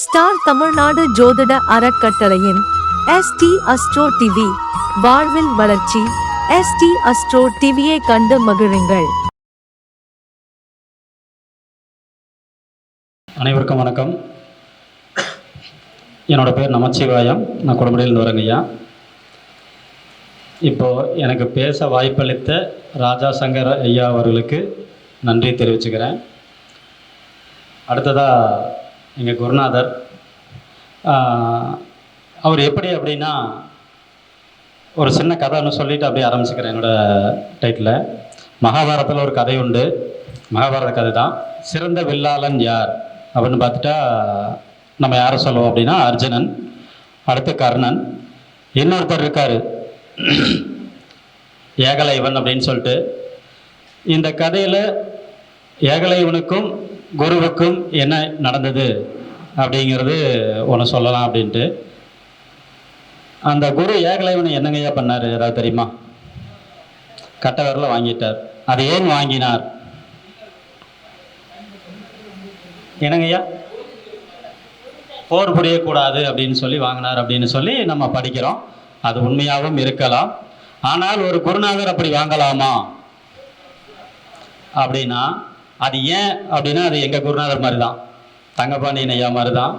Star Tamil Nadu ஜோதிட அறக்கட்டளையின் ST astro TV வாழ்வில் வளர்ச்சி எஸ்டி அஸ்ட்ரோ டிவியை கண்டு மகிழுங்கள். அனைவருக்கும் வணக்கம். என்னோட பேர் நமச்சிவாயம். நான் குடும்பத்தில் வரங்கய்யா இப்போ இப்போது எனக்கு பேச வாய்ப்பளித்த ராஜா சங்கர் ஐயா அவர்களுக்கு நன்றி தெரிவிச்சுக்கிறேன். அடுத்ததாக எங்கள் குருநாதர். அவர் எப்படி அப்படின்னா ஒரு சின்ன கதை ஒன்று சொல்லிட்டு அப்படியே ஆரம்பிச்சுக்கிறேன் என்னோடய டைட்டில் மகாபாரதத்தில் ஒரு கதை உண்டு. மகாபாரத கதை தான். சிறந்த வில்லாளன் யார்? அப்படின்னு பார்த்துட்டா நம்ம யாரை சொல்லுவோம் அப்படின்னா அர்ஜுனன் அடுத்து கர்ணன். இன்னொருத்தர் இருக்கார். ஏகலைவன் அப்படின்னு சொல்லிட்டு. இந்த கதையில் ஏகலைவனுக்கும் குருவுக்கும் என்ன நடந்தது அப்படிங்கிறது ஒன்று சொல்லலாம் அப்படின்ட்டு. அந்த குரு ஏகலைவனை என்னங்கய்யா பண்ணார் ஏதாவது தெரியுமா? கட்ட விரல வாங்கிட்டார். அது ஏன் வாங்கினார்? என்னங்கய்யா? போர் புரியக்கூடாது அப்படின்னு சொல்லி வாங்கினார் அப்படின்னு சொல்லி நம்ம படிக்கிறோம். அது உண்மையாகவும் இருக்கலாம். ஆனால் ஒரு குருநாதர் அப்படி வாங்கலாமா? அப்படின்னா அது ஏன் அப்படின்னா அது எங்கள் குருநாதர் மாதிரி தான் தங்கபாண்டியன் ஐயா மாதிரி தான்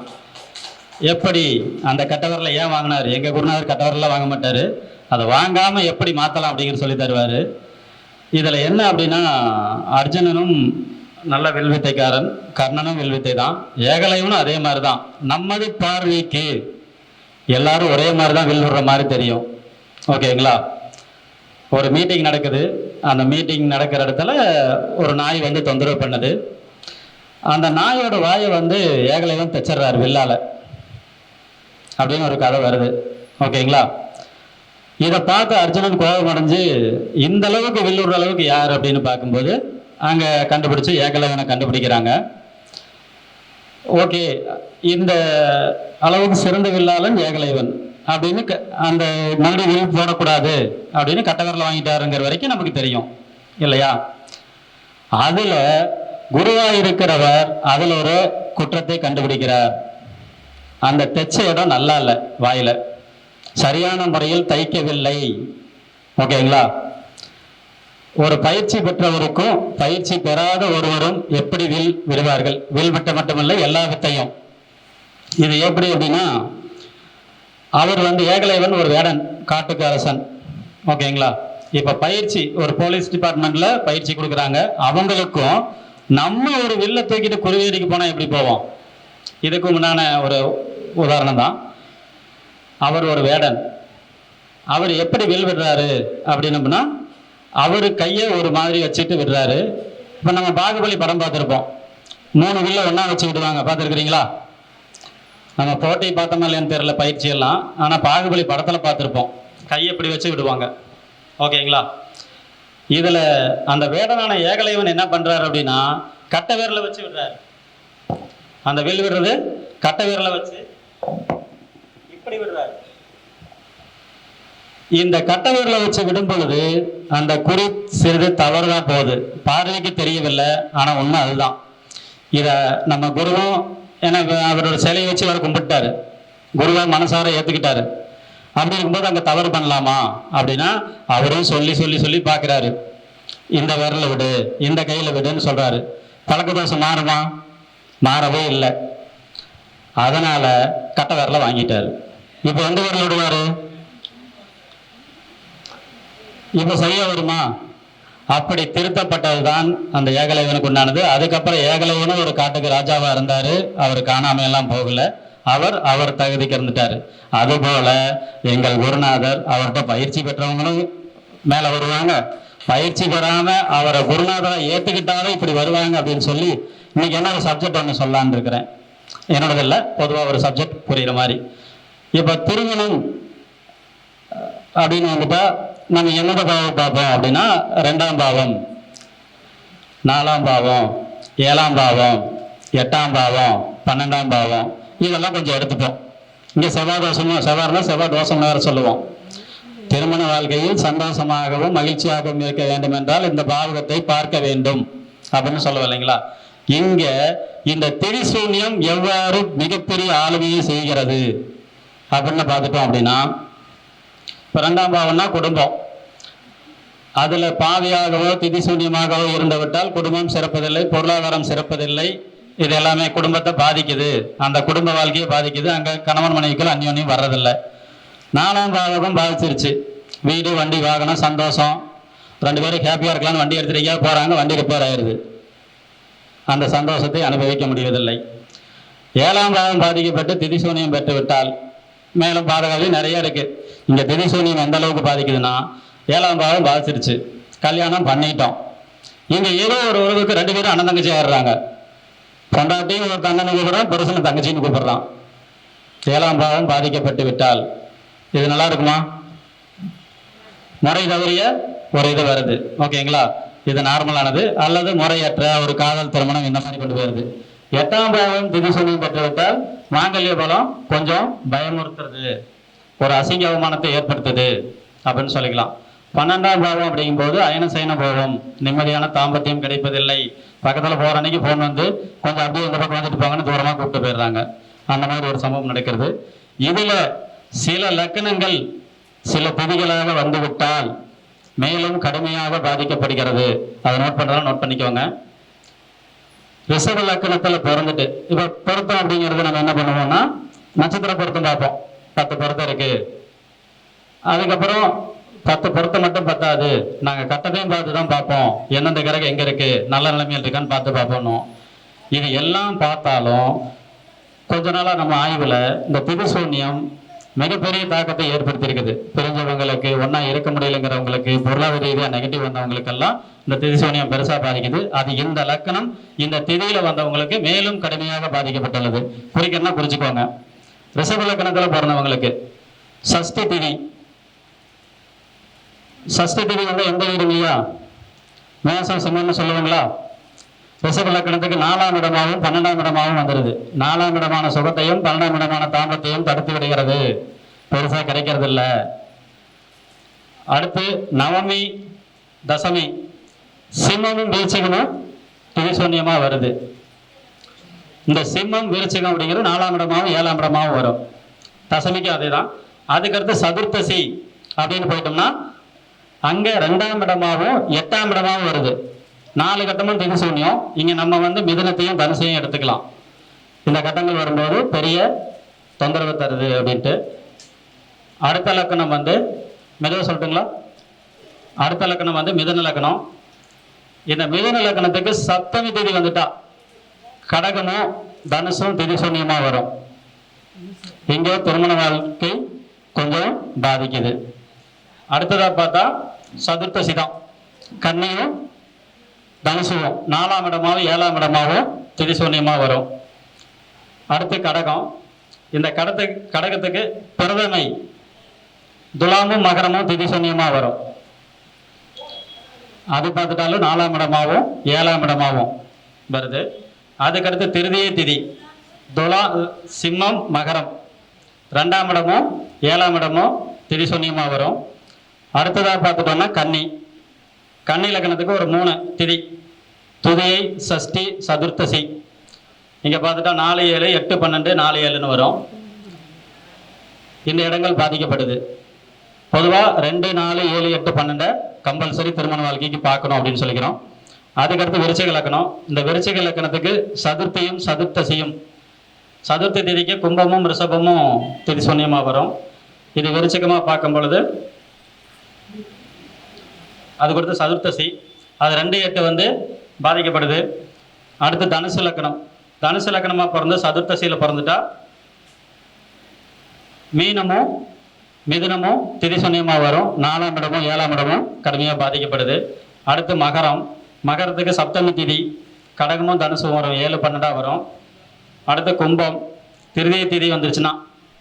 எப்படி அந்த கட்டவரில் ஏன் வாங்கினார்? எங்கள் குருநாதர் கட்டவரில் வாங்க மாட்டார்? அதை வாங்காமல் எப்படி மாற்றலாம் அப்படிங்கிற சொல்லி தருவார். இதில் என்ன அப்படின்னா அர்ஜுனனும் நல்ல வில்வித்தைக்காரன் கர்ணனும் வில்வித்தை தான் ஏகலைவனும் அதே மாதிரி தான் நம்மது பார்வைக்கு எல்லாரும் ஒரே மாதிரி தான் வில்விடுற மாதிரி தெரியும். ஓகேங்களா? ஒரு மீட்டிங் நடக்குது. அந்த மீட்டிங் நடக்கிற இடத்துல ஒரு நாய் வந்து தொந்தரவு பண்ணுது. அந்த நாயோட வாயை வந்து ஏகலைவன் தைச்சிடுறாரு வில்லால. அப்படின்னு ஒரு கதை வருது. ஓகேங்களா? இதை பார்த்து அர்ஜுனன் கோபம் அடைஞ்சு இந்த அளவுக்கு வில்லுற அளவுக்கு யார் அப்படின்னு பார்க்கும்போது அங்கே கண்டுபிடிச்சு ஏகலைவனை கண்டுபிடிக்கிறாங்க. ஓகே இந்த அளவுக்கு சிறந்த வில்லாளன் ஏகலைவன். அப்படின்னு க- அந்த மறுபடியும் வில் போடக்கூடாது அப்படின்னு கட்டகரில் வாங்கிட்டாருங்கிற வரைக்கும் நமக்கு தெரியும். இல்லையா? அதில் குருவாக இருக்கிறவர் அதில் ஒரு குற்றத்தை கண்டுபிடிக்கிறார். அந்த தைச்ச இடம் நல்லா இல்லை வாயில். சரியான முறையில் தைக்கவில்லை. ஓகேங்களா? ஒரு பயிற்சி பெற்றவருக்கும் பயிற்சி பெறாத ஒருவரும் எப்படி வில் விடுவார்கள்? வில் விட்ட மட்டுமல்ல எல்லா வித்தையும். இது எப்படி அப்படின்னா அவர் வந்து ஏகலைவன் ஒரு வேடன் காட்டுக்கு அரசன். ஓகேங்களா? இப்போ பயிற்சி ஒரு போலீஸ் டிபார்ட்மெண்ட்ல பயிற்சி கொடுக்குறாங்க. அவங்களுக்கும் நம்ம ஒரு வில்ல தூக்கிட்டு குருவேடிக்கு போனால் எப்படி போவோம்? இதுக்கு முன்னான ஒரு உதாரணம் தான். அவர் ஒரு வேடன். அவர் எப்படி வில் விடுறாரு அப்படின்னம்னா அவர் கையை ஒரு மாதிரி வச்சுட்டு விடுறாரு. இப்போ நம்ம பாகுபலி படம் பார்த்துருப்போம். மூணு வில்ல ஒன்றா வச்சு விடுவாங்க பார்த்துருக்குறீங்களா? நம்ம போட்டி பார்த்தோமா இல்லையான்னு தெரியல பயிற்சி எல்லாம். ஆனால் பாகுபலி படத்தில் பார்த்துருப்போம். கையை இப்படி வச்சு விடுவாங்க. ஓகேங்களா? இதில் அந்த வேடனான ஏகலைவன் என்ன பண்ணுறாரு அப்படின்னா கட்ட விரலை வச்சு விடுறாரு. அந்த வில் விடுறது கட்ட விரலை வச்சு இப்படி விடுறாரு. இந்த கட்ட விரலை வச்சு விடும் பொழுது அந்த குறி சிறிது தவறுதான் போகுது. பார்வைக்கு தெரியவில்லை ஆனால் உண்மை அதுதான். இதை நம்ம குருவும் ஏன்னா அவரோட சிலையை வச்சு அவர் கும்பிட்டாரு. குருவை மனசார ஏற்றுக்கிட்டாரு அப்படி இருக்கும்போது அங்கே தவறு பண்ணலாமா? அப்படின்னா அவரும் சொல்லி சொல்லி சொல்லி பார்க்குறாரு இந்த விரலை விடு இந்த கையில் விடுன்னு சொல்கிறாரு பழக்க தோசை மாறுமா? மாறவே இல்லை. அதனால் கட்ட விரலை வாங்கிட்டாரு. இப்போ எந்த விரல் விடுவார்? இப்போ சரியா வருமா? அப்படி திருத்தப்பட்டதுதான் அந்த ஏகலைவனுக்கு உண்டானது. அதுக்கப்புறம் ஏகலைவனும் ஒரு காட்டுக்கு ராஜாவா இருந்தாரு. அவர் காணாம எல்லாம் போகல. அவர் அவர் தகுதிக்கு இருந்துட்டாரு. அதுபோல எங்கள் குருநாதர் அவர்கிட்ட பயிற்சி பெற்றவங்களும் மேல வருவாங்க. பயிற்சி பெறாம அவரை குருநாதரை ஏத்துக்கிட்டாலும் இப்படி வருவாங்க அப்படின்னு சொல்லி இன்னைக்கு என்ன ஒரு சப்ஜெக்ட் ஒன்று சொல்லலான் இருக்கிறேன். என்னோடது இல்லை பொதுவாக ஒரு சப்ஜெக்ட் புரியுற மாதிரி. இப்போ திருமணம் அப்படின்னு வந்துட்டா நம்ம என்னோட பாவம் பார்ப்போம் அப்படின்னா ரெண்டாம் பாவம். நாலாம் பாவம் ஏழாம் பாவம் எட்டாம் பாவம் பன்னெண்டாம் பாவம். இதெல்லாம் கொஞ்சம் எடுத்துப்போம். இங்கே செவ்வாய் தோஷமும் செவ்வாய்னா செவ்வாய் தோஷம் வேறு சொல்லுவோம். திருமண வாழ்க்கையில் சந்தோஷமாகவும் மகிழ்ச்சியாகவும் இருக்க வேண்டும் என்றால் இந்த பாவகத்தை பார்க்க வேண்டும் அப்படின்னு சொல்லுவோம் இல்லைங்களா? இங்க இந்த திரிசூன்யம் எவ்வாறு மிகப்பெரிய ஆளுமையை செய்கிறது அப்படின்னு பார்த்துட்டோம் அப்படின்னா இப்போ ரெண்டாம் பாவம்னா குடும்பம். அதில் பாவியாகவோ திதிசூன்யமாகவோ இருந்து விட்டால் குடும்பம் சிறப்பதில்லை பொருளாதாரம் சிறப்பதில்லை. இது எல்லாமே குடும்பத்தை பாதிக்குது. அந்த குடும்ப வாழ்க்கையை பாதிக்குது. அங்கே கணவன் மனைவிக்குள்ள அந்யோன்யம் வர்றதில்லை. நாலாம் பாவகம் பாதிச்சிருச்சு. வீடு வண்டி வாகனம் சந்தோஷம். ரெண்டு பேரும் ஹாப்பியாக இருக்கலாம்னு வண்டி எடுத்துருக்கியா போகிறாங்க வண்டி ரிப்பேர் ஆயிருது அந்த சந்தோஷத்தை அனுபவிக்க முடிவதில்லை. ஏழாம் பாவம் பாதிக்கப்பட்டு திதிசூன்யம் பெற்று விட்டால் மேலும் பாதகாலி நிறைய இருக்கு. இங்க தினசூனியம் எந்த அளவுக்கு பாதிக்குதுன்னா ஏழாம் பாதம் பாதிச்சிருச்சு. கல்யாணம் பண்ணிட்டோம். இங்க ஏதோ ஒரு உறவுக்கு ரெண்டு பேரும் அண்ணன் தங்கச்சி ஆடுறாங்க பொண்டாட்டியும் ஒரு தங்கனை கூப்பிடுறான் புருஷனை தங்கச்சின்னு கூப்பிடுறான். ஏழாம் பாவம் பாதிக்கப்பட்டு விட்டால் இது நல்லா இருக்குமா? முறை தவறிய ஒரு இது வருது. ஓகேங்களா? இது நார்மலானது அல்லது முறையற்ற ஒரு காதல் திருமணம் இந்த மாதிரி கொண்டு போயிருது. எட்டாம் பாவம் திதிசூன்யம் பெற்றுவிட்டால் மாங்கல்ய பலம் கொஞ்சம் பயமுறுத்துறது. ஒரு அசிங்க அவமானத்தை ஏற்படுத்துது அப்படின்னு சொல்லிக்கலாம். பன்னெண்டாம் பாவம் அப்படிங்கும்போது அயன சயன போகும். நிம்மதியான தாம்பத்தியம் கிடைப்பதில்லை. பக்கத்தில் போகிற அன்னைக்கு போன் வந்து கொஞ்சம் அப்படியே இந்த பக்கம் வந்துட்டு போங்கன்னு தூரமாக கூப்பிட்டு போயிடுறாங்க. அந்த மாதிரி ஒரு சம்பவம் நடக்கிறது. இதில் சில லக்கணங்கள் சில திதிகளாக வந்துவிட்டால் மேலும் கடுமையாக பாதிக்கப்படுகிறது. அதை நோட் பண்ணுறதா நோட் பண்ணிக்கோங்க. ரிஷப பிறந்துட்டு இப்ப பொருத்தம் அப்படிங்கிறது நம்ம என்ன பண்ணுவோம்னா நட்சத்திர பொருத்தம் பார்ப்போம். பத்து பொருத்தம் இருக்கு. அதுக்கப்புறம் பத்து பொருத்தம் மட்டும் பத்தாது. நாங்க கட்டத்தையும் பார்த்து தான் பார்ப்போம். எந்தெந்த கிரகம் எங்க இருக்கு? நல்ல நிலைமையில் இருக்கான்னு பார்த்து பார்ப்போம் இது எல்லாம் பார்த்தாலும் கொஞ்ச நாளா நம்ம ஆய்வுல இந்த திதிசூன்யம் மிகப்பெரிய தாக்கத்தை ஏற்படுத்தியிருக்குது. பிரிஞ்சவங்களுக்கு ஒன்றா இருக்க முடியலைங்கிறவங்களுக்கு பொருளாதார ரீதியாக நெகட்டிவ் வந்தவங்களுக்கெல்லாம் இந்த திதிசூன்யம் பெருசாக பாதிக்குது. அது இந்த லக்கணம் இந்த திதியில வந்தவங்களுக்கு மேலும் கடுமையாக பாதிக்கப்பட்டுள்ளது. குறிக்கணும்னா குறிச்சுக்கோங்க ரிசர்வ் லக்கணத்தில் பிறந்தவங்களுக்கு சஷ்டி திதி. சஷ்டி திதி வந்து எந்த வீடுங்கய்யா? மேசம் சிம்மம்னு சொல்லுவாங்களா? ரிஷபலக்கணத்துக்கு நாலாம் இடமாகவும் பன்னெண்டாம் இடமாகவும் வந்துடுது நாலாம் இடமான சுகத்தையும் பன்னெண்டாம் இடமான தாம்பத்தையும் தடுத்து விடுகிறது. பெருசாக கிடைக்கிறது இல்லை அடுத்து நவமி தசமி. சிம்மமும் வீழ்ச்சிகமும் திரிசூன்யமா வருது. இந்த சிம்மம் வீழ்ச்சிகம் அப்படிங்கிறது நாலாம் இடமாவும் ஏழாம் இடமாகவும் வரும். தசமிக்கு அதே தான் அதுக்கடுத்து சதுர்த்தசி அப்படின்னு போயிட்டோம்னா அங்கே ரெண்டாம் இடமாவும் எட்டாம் இடமாகவும் வருது. நாலு கட்டமும் திதிசூன்யம் இங்கே நம்ம வந்து மிதனத்தையும் தனுசையும் எடுத்துக்கலாம். இந்த கட்டங்கள் வரும்போது பெரிய தொந்தரவு தருது அப்படின்ட்டு. அடுத்த லக்கணம் வந்து மெதுவாக சொல்லட்டுங்களா? அடுத்த லக்கணம் வந்து மிதன லக்கணம் இந்த மிதன லக்கணத்துக்கு சப்தமி திதி வந்துட்டா. கடகமும் தனுசும் திதிசூன்யமா வரும். இங்கே திருமண வாழ்க்கை கொஞ்சம் பாதிக்குது. அடுத்ததாக பார்த்தா சதுர்த்த சிதம் கண்ணையும் தனுசுவும் நாலாம் இடமாவும் ஏழாம் இடமாவும் திரிசூன்யமாக வரும். அடுத்து கடகம். இந்த கடத்து கடகத்துக்கு பிரதமை. துலாமும் மகரமும் திதிசூன்யமா வரும். அது பார்த்துட்டாலும் நாலாம் இடமாகவும் ஏழாம் இடமாகவும் வருது. அதுக்கடுத்து திருதிய திதி. துலா சிம்மம் மகரம். ரெண்டாம் இடமும் ஏழாம் இடமும் திரிசூன்யமா வரும். அடுத்ததாக பார்த்துட்டோம்னா கன்னி. கன்னி லக்னத்துக்கு ஒரு மூணு திதி. துதியை சஷ்டி சதுர்த்தசி. இங்கே பார்த்துட்டா நாலு ஏழு எட்டு பன்னெண்டு நாலு ஏழுன்னு வரும். இந்த இடங்கள் பாதிக்கப்படுது. பொதுவாக ரெண்டு நாலு ஏழு எட்டு பன்னெண்டை கம்பல்சரி திருமண வாழ்க்கைக்கு பார்க்கணும் அப்படின்னு சொல்லிக்கிறோம். அதுக்கடுத்து விருச்சிக இலக்கணம் இந்த விருச்சிக இலக்கணத்துக்கு சதுர்த்தியும் சதுர்த்தசியும். சதுர்த்தி திதிக்கு கும்பமும் ரிஷபமும் திதி சூன்யமாக வரும். இது விருச்சிகமாக பார்க்கும் பொழுது அது கொடுத்து சதுர்த்தசி அது ரெண்டு எட்டு வந்து பாதிக்கப்படுது. அடுத்து தனுசு லக்கணம். தனுசு லக்கணமாக பிறந்து சதுர்த்தசியில் பிறந்துட்டா மீனமும் மிதுனமும் திதிசூன்யமாக வரும். நாலாம் இடமும் ஏழாம் இடமும் கடுமையாக பாதிக்கப்படுது. அடுத்து மகரம். மகரத்துக்கு சப்தமி திதி. கடகமும் தனுசும் வரும். ஏழு பன்னெண்டாக வரும். அடுத்து கும்பம். திருதிய திதி வந்துருச்சுன்னா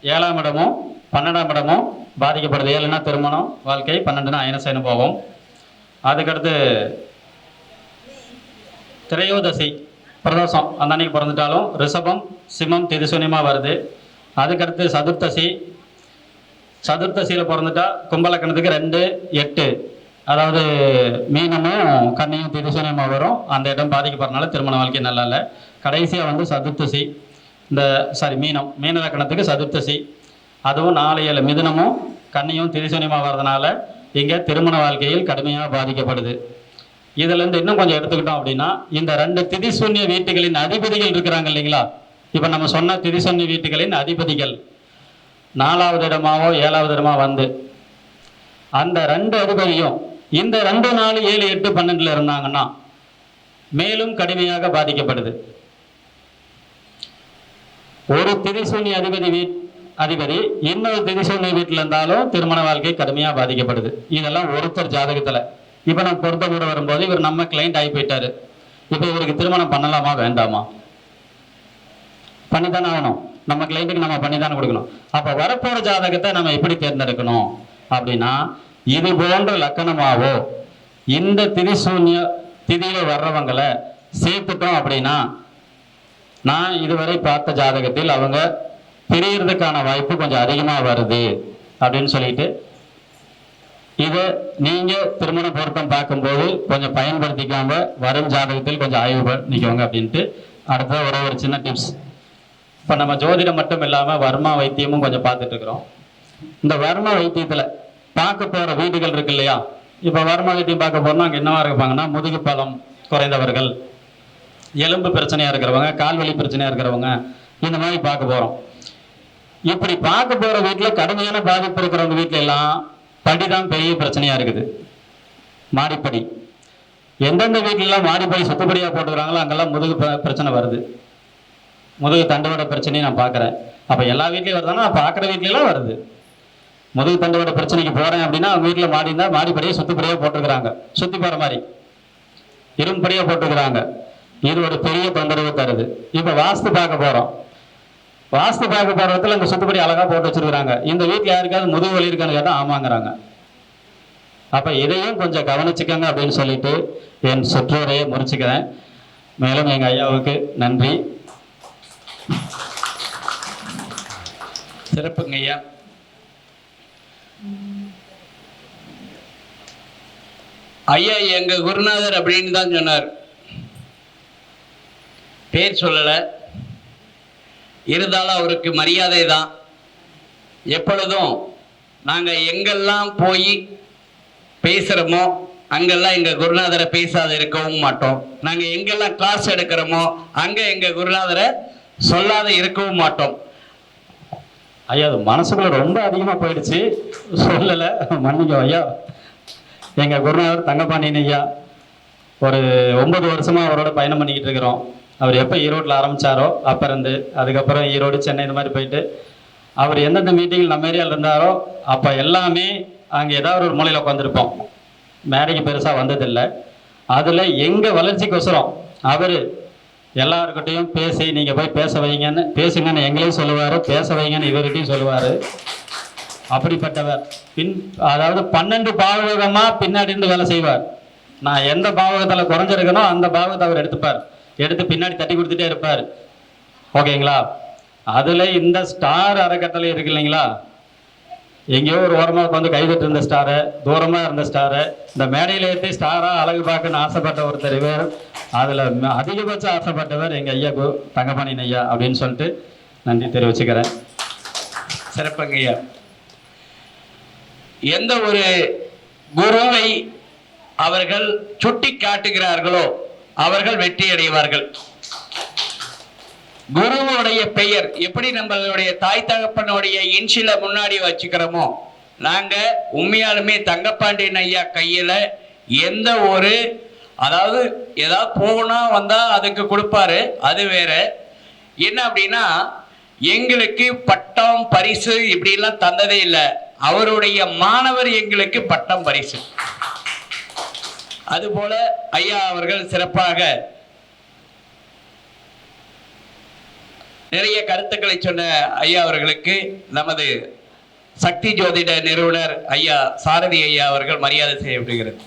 ஏழாம் இடமும் பன்னெண்டாம் இடமும் பாதிக்கப்படுது. ஏழுனா திருமணம் வாழ்க்கை பன்னெண்டுனா அயனசேனு போகும். அதுக்கடுத்து திரையோதசி பிரதோஷம். அந்த அன்னைக்கு பிறந்துட்டாலும் ரிஷபம் சிம்மம் திதிசூன்யமாக வருது. அதுக்கடுத்து சதுர்த்தசி. சதுர்த்தசியில் பிறந்துட்டா கும்பலக்கணத்துக்கு ரெண்டு எட்டு. அதாவது மீனமும் கன்னியும் திதிசூன்யமாக வரும். அந்த இடம் பாதிக்கப்படுறதுனால திருமண வாழ்க்கை நல்லா இல்லை. கடைசியாக வந்து சதுர்த்தசி. இந்த சாரி மீனம். மீன லக்கணத்துக்கு சதுர்த்தசி. அதுவும் நாலு ஏழு மிதுனமும் கன்னியும் திரிசூனியமாக வர்றதுனால இங்கே திருமண வாழ்க்கையில் கடுமையாக பாதிக்கப்படுது. இதுலேருந்து இன்னும் கொஞ்சம் எடுத்துக்கிட்டோம் அப்படின்னா இந்த ரெண்டு திதிசூன்ய வீட்டுகளின் அதிபதிகள் இருக்கிறாங்க இல்லைங்களா? இப்போ நம்ம சொன்ன திதிசூன்ய வீட்டுகளின் அதிபதிகள் நாலாவது இடமாவோ ஏழாவது இடமா வந்து அந்த ரெண்டு அதிபதியும் இந்த ரெண்டு நாலு ஏழு எட்டு பன்னெண்டுல இருந்தாங்கன்னா மேலும் கடுமையாக பாதிக்கப்படுது. ஒரு திரிசூனி அதிபதி வீட் அதிபதி இன்னொரு திரிசூன்ய வீட்டில் இருந்தாலும் திருமண வாழ்க்கை கடுமையாக பாதிக்கப்படுது. இதெல்லாம் ஒருத்தர் ஜாதகத்தில். இப்போ நம்ம பொருத்த கூட வரும்போது இவர் நம்ம கிளைண்ட் ஆகி போயிட்டாரு. இப்போ இவருக்கு திருமணம் பண்ணலாமா வேண்டாமா? பண்ணிதானே ஆகணும். நம்ம கிளைண்ட்டுக்கு நம்ம பண்ணி தானே கொடுக்கணும். அப்போ வரப்போகிற ஜாதகத்தை நம்ம எப்படி தேர்ந்தெடுக்கணும்? அப்படின்னா இது போன்ற லக்கணமாவோ இந்த திரிசூன்ய திதியில் வர்றவங்களை சேர்த்துட்டோம் அப்படின்னா நான் இதுவரை பார்த்த ஜாதகத்தில் அவங்க பிரியறதுக்கான வாய்ப்பு கொஞ்சம் அதிகமாக வருது அப்படின்னு சொல்லிட்டு இதை நீங்கள் திருமண பொருத்தம் பார்க்கும்போது கொஞ்சம் பயன்படுத்திக்காம வரும் ஜாதகத்தில் கொஞ்சம் ஆய்வு பண்ணிக்கோங்க அப்படின்ட்டு அடுத்த ஒரு ஒரு சின்ன டிப்ஸ் இப்போ நம்ம ஜோதிடம் மட்டும் இல்லாமல் வர்மா வைத்தியமும் கொஞ்சம் பார்த்துட்டு இருக்கிறோம். இந்த வர்ம வைத்தியத்தில் பார்க்க போகிற வீடுகள் இருக்கு இல்லையா? இப்போ வர்ம வைத்தியம் பார்க்க போறோம்னா அங்கே என்னவா இருப்பாங்கன்னா முதுகு பலம் குறைந்தவர்கள் எலும்பு பிரச்சனையாக இருக்கிறவங்க கால்வலி பிரச்சனையாக இருக்கிறவங்க இந்த மாதிரி பார்க்க போகிறோம் இப்படி பார்க்க போகிற வீட்டில் கடுமையான பாதிப்பு இருக்கிறவங்க வீட்டுல எல்லாம் படிதான் பெரிய பிரச்சனையாக இருக்குது. மாடிப்படி. எந்தெந்த வீட்டிலலாம் மாடிப்படி சுத்தப்படியாக போட்டுக்கிறாங்களோ அங்கெல்லாம் முதுகு பிரச்சனை வருது. முதுகு தண்டுவட பிரச்சனையும் நான் பார்க்குறேன். அப்போ எல்லா வீட்லேயும் வருதுன்னா பார்க்குற வீட்லலாம் வருது. முதுகு தண்டுவட பிரச்சனைக்கு போகிறேன் அப்படின்னா அவங்க வீட்டில் மாடி இருந்தால் மாடிப்படியே சுத்தப்படியாக போட்டுக்கிறாங்க. சுற்றி போகிற மாதிரி. இரும்படியாக போட்டுக்கிறாங்க. இது ஒரு பெரிய தொந்தரவு தருது. இப்போ வாஸ்து பார்க்க போகிறோம் வாஸ்து பார்க்க போகிறதுல அங்கே சுத்தப்படி அழகாக போட்டு வச்சிருக்கிறாங்க. இந்த வீட்டில் யாருக்காவது முதுகு வலி இருக்கான்னு கேட்டால் ஆமாங்கிறாங்க. அப்போ இதையும் கொஞ்சம் கவனிச்சுக்கோங்க அப்படின்னு சொல்லிட்டு என் சுற்றுரையை முறிச்சுக்கிறேன். மேலும் எங்கள் ஐயாவுக்கு நன்றி. சிறப்புங்க ஐயா. ஐயா எங்கள் குருநாதர் அப்படின்னு தான் சொன்னார். பேர் சொல்லலை. இருந்தாலும் அவருக்கு மரியாதை தான் எப்பொழுதும் நாங்கள் எங்கெல்லாம் போய் பேசுகிறோமோ அங்கெல்லாம் எங்கள் குருநாதரை பேசாத இருக்கவும் மாட்டோம். நாங்கள் எங்கெல்லாம் கிளாஸ் எடுக்கிறோமோ அங்கே எங்கள் குருநாதரை சொல்லாத இருக்கவும் மாட்டோம். ஐயா அது மனசுக்குள்ள ரொம்ப அதிகமாக போயிடுச்சு. சொல்லலை மன்னிக்கும் ஐயா. எங்கள் குருநாதர் தங்கப்பாண்டியன் ஐயா ஒரு ஒன்பது வருஷமாக அவரோட பயணம் பண்ணிக்கிட்டு இருக்கிறோம். அவர் எப்போ ஈரோட்டில் ஆரம்பித்தாரோ அப்போ இருந்து அதுக்கப்புறம் ஈரோடு சென்னை இந்த மாதிரி போயிட்டு அவர் எந்தெந்த மீட்டிங்கில் நம்ம ஏரியாவில் இருந்தாரோ அப்போ எல்லாமே அங்கே ஏதாவது ஒரு மூலையில் உட்காந்துருப்போம் மேடைக்கு பெருசாக வந்ததில்லை. அதில் எங்கள் வளர்ச்சிக்கொசரம் அவர் எல்லாருக்கிட்டையும் பேசி நீங்கள் போய் பேச வைங்கன்னு பேசுங்கன்னு எங்களையும் சொல்லுவார் பேச வைங்கன்னு இவர்கிட்டையும் சொல்லுவார். அப்படிப்பட்டவர். பின் அதாவது பன்னெண்டு பாவகமாக பின்னாடி இருந்து வேலை செய்வார். நான் எந்த பாவகத்தில் குறைஞ்சிருக்கனோ அந்த பாவகத்தை அவர் எடுத்துப்பார். எடுத்து பின்னாடி தட்டி கொடுத்துட்டே இருப்பார். ஓகேங்களா? அதில் இந்த ஸ்டார் அறக்கட்டளை இருக்கு இல்லைங்களா? எங்கேயோ ஒரு ஓரமாக உட்காந்து கைவிட்டு இருந்த ஸ்டாரு தூரமாக இருந்த ஸ்டாரு இந்த மேடையில் ஏற்றி ஸ்டாராக அழகு பார்க்கணும்னு ஆசைப்பட்ட ஒருத்தர் இவர். அதில் அதிகபட்சம் ஆசைப்பட்டவர் எங்கள் ஐயா கு தங்கப்பாணியன் ஐயா அப்படின்னு சொல்லிட்டு நன்றி தெரிவிச்சுக்கிறேன். சிறப்பங்க ஐயா. எந்த ஒரு குருவை அவர்கள் சுட்டி காட்டுகிறார்களோ அவர்கள் வெற்றி அடைவார்கள் குருவுடைய பெயர் எப்படி நம்மளுடைய தாய் தகப்பனுடைய இன்சில முன்னாடி வச்சுக்கிறோமோ நாங்க உண்மையாலுமே தங்கப்பாண்டியன் ஐயா கையில எந்த ஒரு அதாவது ஏதாவது போனா வந்தா அதுக்கு கொடுப்பாரு அது வேற. என்ன அப்படின்னா எங்களுக்கு பட்டம் பரிசு இப்படிலாம் தந்ததே இல்லை. அவருடைய மாணவர் எங்களுக்கு பட்டம் பரிசு. அதுபோல ஐயா அவர்கள் சிறப்பாக நிறைய கருத்துக்களை சொன்ன ஐயா அவர்களுக்கு நமது சக்தி ஜோதிட நிறுவனர் ஐயா சாரதி ஐயா அவர்கள் மரியாதை செய்யப்படுகிறது